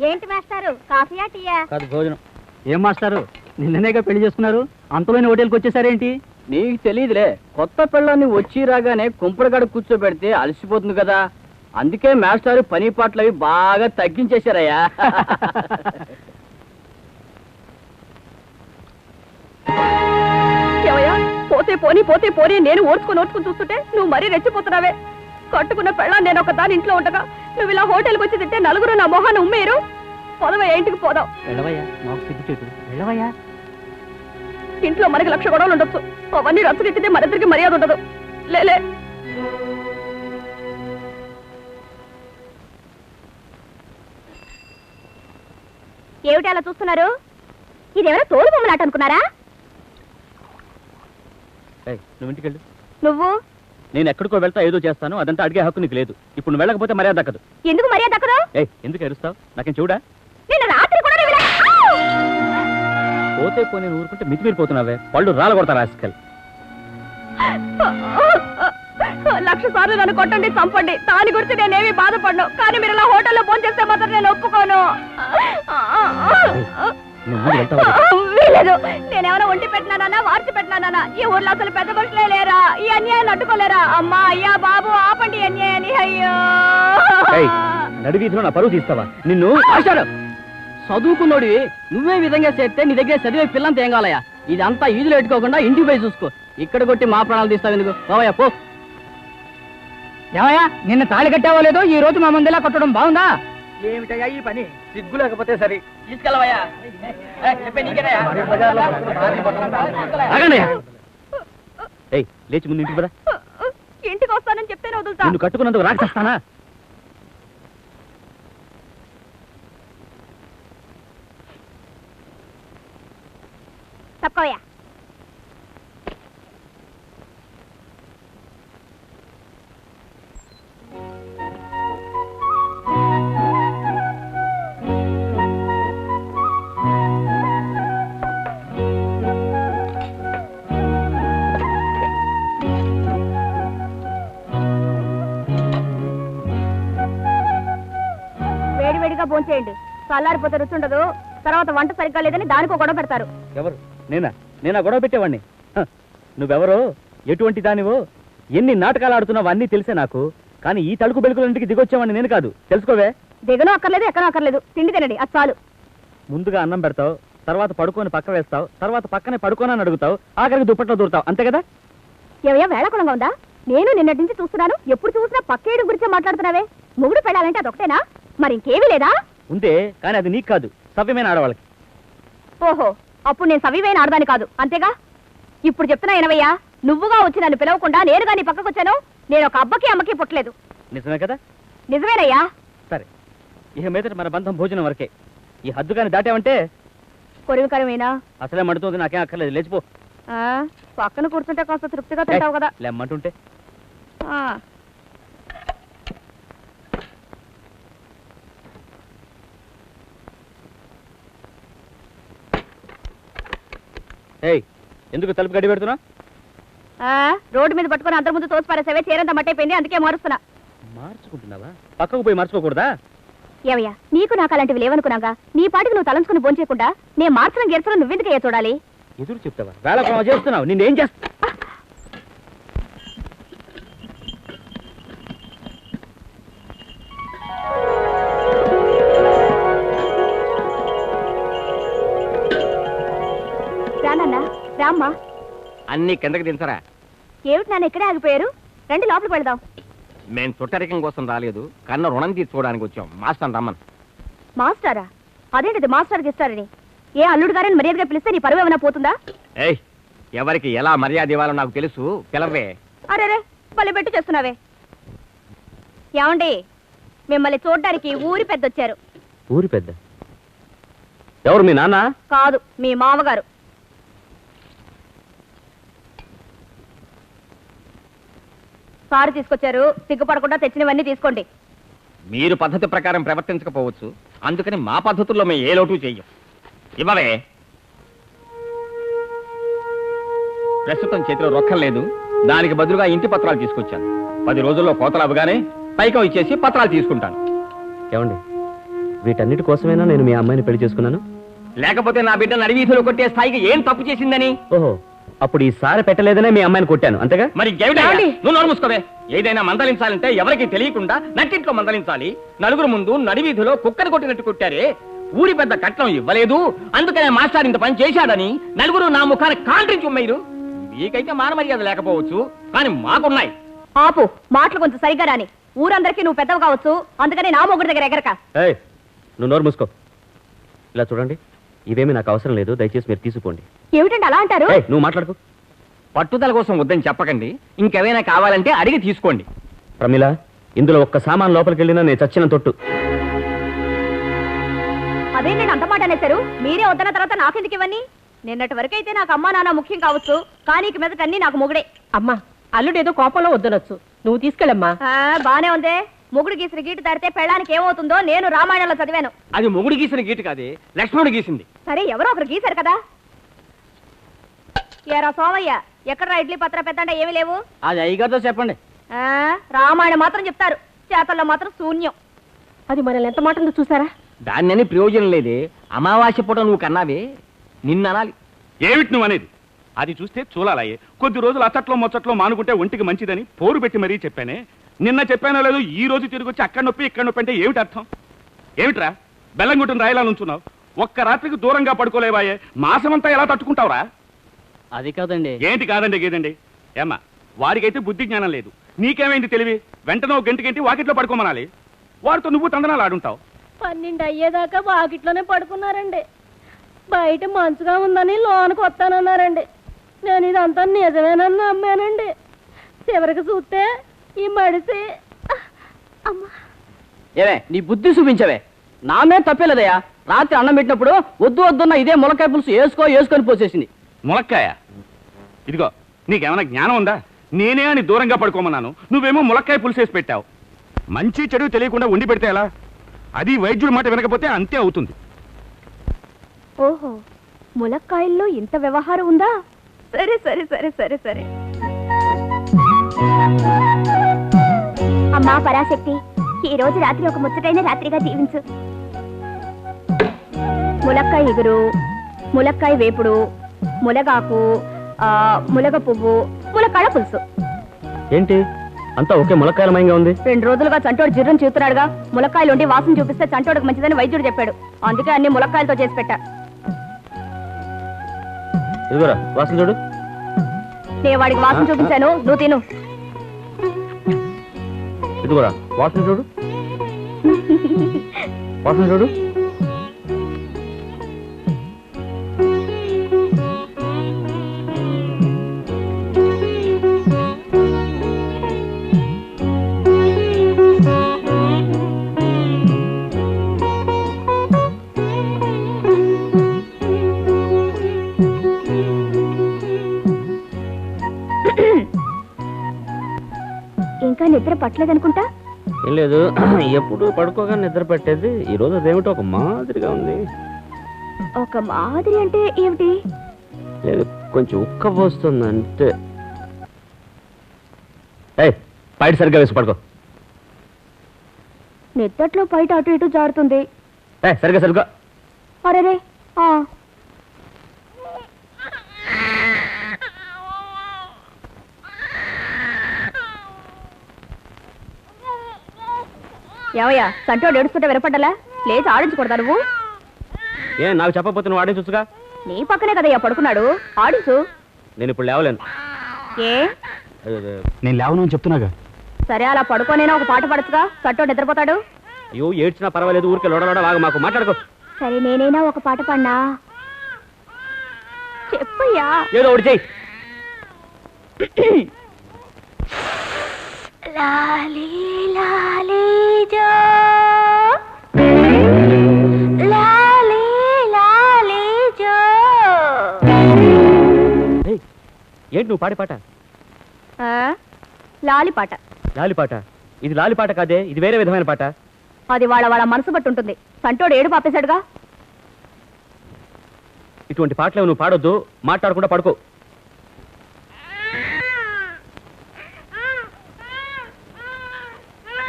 ఏంటి మాస్టారు? కాఫీయా టీయా? కాదు భోజనం. ఏం మాస్టారు? నిన్ననేగా పెళ్ళి చేసుకున్నారు? అంతలోని హోటల్కి వచ్చేసారేంటి? నీకు తెలియదులే. కొత్త పిల్లని వచ్చి రాగానే కుంపడగడ కూర్చోబెడితే అలసిపోతుంది కదా. అందుకే మాస్టారు పని పాటలు అవి బాగా తగ్గించేశారయ్యా. పోతే పోని పోతే పోని నేను ఓర్చుకుని ఓర్చుకుని చూస్తుంటే నువ్వు మరీ రెచ్చిపోతున్నావే. కట్టుకున్న పెళ్ళ నేను ఒక దాని ఇంట్లో ఉండగా నువ్వు ఇలా హోటల్కి వచ్చి తింటే నలుగురు నా మొహాన్ని ఉమ్మేరు పొదవ ఇంటికి పోదాం. వెళ్ళవయ్యా మాకు సిగ్గు చెట్టు వెళ్ళవయ్యా. ఇంట్లో మనకి లక్ష గొడవలు ఉండొచ్చు. అవన్నీ రచ్చగెట్టితే మరిద్దరికి మర్యాద ఉండదు. లేలే ఏమిటి అలా చూస్తున్నారు? ఇదేమైనా తోలు బొమ్మలాట అనుకున్నారా? ఏయ్, నువ్వు ఇంటికి వెళ్ళు. నువ్వు? నేను ఎక్కడికో వెళ్తా ఏదో చేస్తాను అదంతా అడిగే హక్కు నీకు లేదు. ఇప్పుడు నువ్వు వెళ్ళకపోతే మర్యాద దక్కదు. ఎందుకు మర్యాద దక్కదు? ఏయ్ ఎందుకు ఎరుస్తావు నాకేం చూడా నిన్న రాత్రి కూడా నువ్వు ఇలా- పోతే పోనీ నువ్వు ఊరుకుంటే మితిమీరిపోతున్నావే. పళ్ళు రాల కొడతా రాసుకెళ్ళి లక్ష సార్లు నన్ను కొట్టండి చంపండి. దాని గురించి నేనేమి బాధపడను. కానీ మీరు ఇలా హోటల్లో ఫోన్ చేస్తే మాత్రం నేను ఒప్పుకోను. నువ్వు ముందు వెళ్తావా? పెట్టినానా వార్చి పెట్టినానా ఈ ఊర్లో అసలు పెద్ద మనుషులే లేరా? ఈ అన్యాయాన్ని అడ్డుకోలేరా? అమ్మా అయ్యా బాబు ఆపండి ఈ అన్యాయాన్ని. అయ్యో! ఏయ్, నడివీధిలో నా పరువు తీస్తావా? నిన్ను చదువుకున్నోడి నువ్వే విధంగా చేస్తే నీ దగ్గర చదివే పిల్లంత ఏం కావాలయ్యా ఇదంతా ఈదులు పెట్టుకోకుండా ఇంటికి పోయి చూసుకో. ఇక్కడ కొట్టి మా ప్రాణాలు తీస్తావు ఎందుకు? బావయ్యా పో. ఏమయ్యా నిన్న తాళి కట్టావో లేదో ఈ రోజు మా మందిలా కొట్టడం బాగుందా? ఏమిటయ్యా ఈ పని? సిగ్గు లేకపోతే సరే. తీసుకెళ్ళవయ్యా. లేచి ముందు ఇంటికి పద. ఇంటికి వస్తానని చెప్తేనే వదులుతా. నిన్ను కట్టుకున్నందుకు రాక్షస్తానా తప్పవయ్యా. వేడివేడిగా భోంచేయండి చల్లారిపోతే రుచి ఉండదు. తర్వాత వంట సరిగ్గా లేదని దానికో గొడవ పెడతారు. ఎవరు? నేనా? నేనా గొడవ పెట్టేవాడిని హ, నువ్వెవరో? ఎటువంటి దానివో? ఎన్ని నాటకాలు ఆడుతున్నావు అన్నీ తెలిసే నాకు. కానీ ఈ తలుకు బెలుకుల ఇంటికి దిగొచ్చేవాడిని నేను కాదు. తెలుసుకోవే. దిగను అక్కర్లేదు ఎక్కనో అక్కర్లేదు. తిండి తినండి అది చాలు. ముందుగా అన్నం పెడతావు తర్వాత పడుకొని పక్క వేస్తావు తర్వాత పక్కనే పడుకోనని అడుగుతావు ఆఖరికి దుప్పట్లో దూరుతావు. అంతే కదా? ఏవయ్యా వేళకులంగా ఉందా? నేను నిన్నటి నుంచి చూస్తున్నాను ఎప్పుడు చూసినా పక్కేడు గురించే మాట్లాడుతున్నావే. మొగుడు పెళ్ళాలంటే అదొకటేనా మరి ఇంకేమీ లేదా? ఉంటే కానీ అది నీకు కాదు సవ్యమైన ఆడవాళ్ళకి. ఓహో అప్పుడు నేను సవివైన ఆడదాని కాదు అంతేగా? ఇప్పుడు చెప్తున్నా ఎనవయ్యా నువ్వుగా వచ్చి నన్ను పిలవకుండా నేరుగా నీ పక్కకు వచ్చాను నేను ఒక అబ్బకి అమ్మకి పుట్టలేదు. నిజమే కదా? నిజమేనయ్యా. సరే ఇక మీదట మన బంధం భోజనం వరకే. ఈ హద్దు కానీ దాటావంటే కొరివికరమేనా? అసలే మండుతుంది నాకేం అక్కర్లేదు లేచిపో. పక్కన కూర్చుంటే కాస్త తృప్తిగా తింటావు కదా. లేమ్మంటుంటే. ఏయ్ ఎందుకు తలుపు గడి పెడుతున్నా ఆ, రోడ్డు మీద పట్టుకొని అందరి ముందు తోసి పారేసావే చీరంత మట్టయిపోయింది అందుకే మారుస్తున్నా. మార్చుకుంటున్నావా? పక్కకు పోయి మార్చుకోకూడదా? ఏవయ్యా నీకు నాకు అలాంటివి లేవనుకున్నాగా నీ పాటికి నువ్వు తలంచుకుని భోంచేయకుండా నేను మార్చడం గెరచడం నువ్వెందుకయ్యా చూడాలి? ఎదురు చెప్తావా? వేళ చేస్తున్నావు నిన్నేం చేస్తా అన్ని కిందకి దించరా. ఏమిటి నాన్న ఇక్కడే ఆగిపోయారు? రండి లోపలికి వెళదాం. మేం చుట్టరికం కోసం రాలేదు. కన్న రుణం తీర్చుకోవడానికి వచ్చాం. మాస్టర్ రమ్మన్. మాస్టారా? అదేంటిది మాస్టర్కి ఇస్తారని? ఏ అల్లుడు గారని మర్యాదగా పిలిస్తే నీ పరువు ఏమైనా పోతుందా? ఏయ్ ఎవరికి ఎలా మర్యాద ఇవ్వాలో నాకు తెలుసు. పిలవే. అరేరే భలే పెట్టి చేస్తున్నావే. ఏమండి మిమ్మల్ని చూడ్డానికి ఊరి పెద్ద వచ్చారు ఊరి పెద్ద? ఎవరు మీ నాన్న? కాదు మీ మామగారు. సారు తీసుకొచ్చారు సిగ్గుపడకుండా తెచ్చినవన్నీ తీసుకోండి. మీరు పద్ధతి ప్రకారం ప్రవర్తించకపోవచ్చు. అందుకని మా పద్ధతుల్లో మేము ఏ లోటు చెయ్యం. ఇవ్వవే. ప్రస్తుతం చేతిలో రొక్కం లేదు. దానికి బదులుగా ఇంటి పత్రాలు తీసుకొచ్చాను. పది రోజుల్లో కోతలు అవగానే పైకం ఇచ్చేసి పత్రాలు తీసుకుంటాను. ఏమండి? వీటన్నిటి కోసమైనా నేను మీ అమ్మాయిని పెళ్ళి చేసుకున్నాను? లేకపోతే నా బిడ్డ నడివీధిలో కొట్టే స్థాయికి ఏం తప్పు చేసిందని? ఓహో అప్పుడు ఈ సారి పెట్టలేదనే మీ అమ్మాయిని కొట్టాను. అంతేగా? మరి? ఏమండి? నువ్వు నోరు మూసుకోవే. ఏదైనా మందలించాలంటే ఎవరికి తెలియకుండా నట్టింట్లో మందలించాలి. నలుగురు ముందు నడివీధిలో కుక్కని కొట్టినట్టు కొట్టారే. ఊరి పెద్ద కట్నం ఇవ్వలేదు. అందుకనే మాస్టర్ ఇంత పని చేశాడని నలుగురు నా ముఖాన్ని కాంట్రించి ఉమ్మేరు మీకైతే మానమర్యాద లేకపోవచ్చు కానీ మాకున్నాయి. ఆపు మాటలు కొంచెం సరిగ్గా రాని. ఊరందరికీ నువ్వు పెద్దవి కావచ్చు. అందుకని నా మొగుడి దగ్గర ఎగరక. ఏయ్ నువ్వు నోరు మూసుకో. ఇలా చూడండి. ఇవేమీ నాకు అవసరం లేదు దయచేసి మీరు తీసుకోండి. ఏమిటండి అలా అంటారు? ఏయ్ నువ్వు మాట్లాడుకో. పట్టుదల కోసం వద్దని చెప్పకండి ఇంకేమైనా కావాలంటే అడిగి తీసుకోండి. ప్రమిళ ఇందులో ఒక్క సామాన్ లోపలికి వెళ్ళినా నేను చచ్చిన తొట్టు. అదే నేను అంత మాట అనేశారు? మీరే వద్దన్న తర్వాత నాకెందుకు ఇవన్నీ? నిన్నటి వరకు అయితే నాకు అమ్మా నాన్న ముఖ్యం కావచ్చు కానీ ఇక మీదట అన్ని నాకు మొగుడే. అమ్మా అల్లుడేదో కోపంలో వద్దనొచ్చు. నువ్వు తీసుకెళ్ళమ్మా. ఆ, బానే ఉందే. మొగుడు గీసిన గీటు దాడితే పెళ్ళానికి ఏమవుతుందో నేను రామాయణంలో చదివాను. అది మొగుడు గీసిన గీటు కాదే లక్ష్మణుడు గీసింది. సరే ఎవరో ఒకరు గీశారు కదా. ఏరా సోమయ్య ఎక్కడ ఇడ్లీ పత్ర పెద్ద అంటే ఏమీ లేవు? అది అయ్యగారితో చెప్పండి. ఆ, రామాయణం మాత్రం చెప్తారు. చేతల్లో మాత్రం శూన్యం. అది మనల్ని ఎంత మాట చూసారా దాన్ని ప్రయోజనం లేదే. అమావాస్య పూట నువ్వు కన్నావే నిన్ననాలి ఏమిటి నువ్వు అనేది? అది చూస్తే చూలాలయ్యే కొద్ది రోజులు అచ్చట్లో ముచ్చట్లో మానుకుంటే ఒంటికి మంచిదని పోరు పెట్టి మరీ చెప్పానే. నిన్న చెప్పానో లేదు ఈ రోజు తిరిగి వచ్చి అక్కడ నొప్పి ఇక్కడ నొప్పి అంటే ఏమిటి అర్థం? ఏమిట్రా? బెల్లంగుట్టును రాయలా నుంచున్నావు ఒక్క రాత్రికి దూరంగా పడుకోలేవాయే. మాసమంతా ఎలా తట్టుకుంటావురా? అది కాదండి. ఏంటి కాదండి గేదండి? ఏమ్మా వారికైతే బుద్ధి జ్ఞానం లేదు. నీకేమైంది తెలివి? వెంటనే ఒక గంటకి వాకిట్లో పడుకోమనాలి? వారితో నువ్వు తందనాలు ఆడుంటావు. పన్నెండు అయ్యేదాకా వాకిట్లోనే పడుకున్నారండి. బయట మంచుగా ఉందని లోనకు వస్తానన్నారండి. నేను ఇదంతా నిజమేనని నమ్మానండి. చివరికి చూస్తే ఈ మడిసి అమ్మా. ఏవే నీ బుద్ధి చూపించవే. నా మీద తప్పేలేదయ్యా. రాత్రి అన్నం పెట్టినప్పుడు వద్దు వద్దున్న ఇదే ములకాయ పులుసు వేసుకో వేసుకొని పోసేసింది. ములక్కాయ? ఇదిగో నీకేమైనా జ్ఞానం ఉందా? నేనే అని దూరంగా పడుకోమన్నాను. నువ్వేమో ములక్కాయ పులిసేసి పెట్టావు. మంచి చెడు తెలియకుండా ఉండి పెడితే ఎలా? అది వైద్యుడి మాట వినకపోతే అంతే అవుతుంది. ఓహో ములక్కాయల్లో ఇంత వ్యవహారం ఉందా? సరే సరే సరే సరే సరే. అమ్మా పరాశక్తి ఈ రోజు రాత్రి ఒక ముచ్చటైన రాత్రిగా దీవించు ములక్కాయ ఎగురు ములక్కాయ వేపుడు ములగాకు ములగ పువ్వు ములక్కాడ పులుసు. ఏంటి? అంతా ఒకే ములక్కాయలమయంగా ఉంది? రెండు రోజులుగా చంటోడు జిర్రం చూస్తున్నాడుగా. ములక్కాయలు ఉండి వాసన చూపిస్తే చంటోడికి మంచిదని వైద్యుడు చెప్పాడు. అందుకే అన్ని ములక్కాయలతో చేసి పెట్టా. ఇదిగోరా వాసన చూడు. నేను వాడికి వాసన చూపించాను. నువ్వు తిను. ఇదిగోరా వాసన చూడు. వాసన చూడు. ఇంకా నిద్ర పట్టలేదనుకుంటా? ఏం లేదు ఎప్పుడు పడుకోగా నిద్ర పెట్టేది. ఈ రోజు అదేమిటో ఒక మాదిరిగా ఉంది. ఒక మాదిరి అంటే ఏమిటి? లేదు కొంచెం ఉక్క పోస్తుంది అంటే ఏయ్ పైట సరిగ్గా వేసి పడుకో. నిద్దట్లో బయట అటు ఇటు జారుతుంది. సరిగ్గా సరిగ్గా. అరేరే ఏమయ్యా సంటోడు ఏడుస్తుంటే వినపడ్డలా? లేచి ఆడించకూడదా నువ్వు? ఏ నాకు చెప్పకపోతే నువ్వు ఆడించొచ్చుగా? నీ పక్కనే కదయ్యా పడుకున్నాడు. ఆడించు. నేను ఇప్పుడు లేవలేను. ఏ? నేను లేవను అని చెప్తున్నాగా? సరే అలా పడుకోనేనా ఒక పాట పడచ్చుగా? సంటోడు నిద్రపోతాడు? అయ్యో ఏడ్చినా పర్వాలేదు ఊరికే లోడలోడ వాగు మాకు. మాట్లాడుకో. సరే నేనైనా ఒక పాట పాడినా? చెప్పయ్యా. ఏదో ఒకటి చెయ్యి. లాలీ లాలీ జో లాలీ లాలీ జో ఏయ్, ఏంటి నువ్వు పాడే పాట? ఆ? లాలి పాట. లాలి పాట? ఇది లాలి పాట కాదే ఇది వేరే విధమైన పాట. అది వాళ్ళ వాళ్ళ మనసు బట్టి ఉంటుంది. సంటోడు ఏడు పాపేశాడుగా ఇటువంటి పాటలు నువ్వు పాడొద్దు మాట్లాడకుండా పడుకో.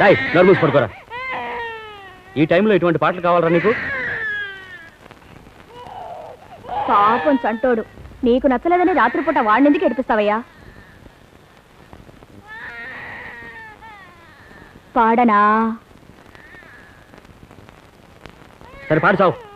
డాయ్ నోరు మూసి పడుకోరా. ఈ టైంలో ఇటువంటి పాటలు కావాలరా నీకు? పాపం చంటోడు. నీకు నచ్చలేదని రాత్రిపూట వాడినెందుకు ఏడిపిస్తావయ్యా? పాడనా? సరే పాడు చావు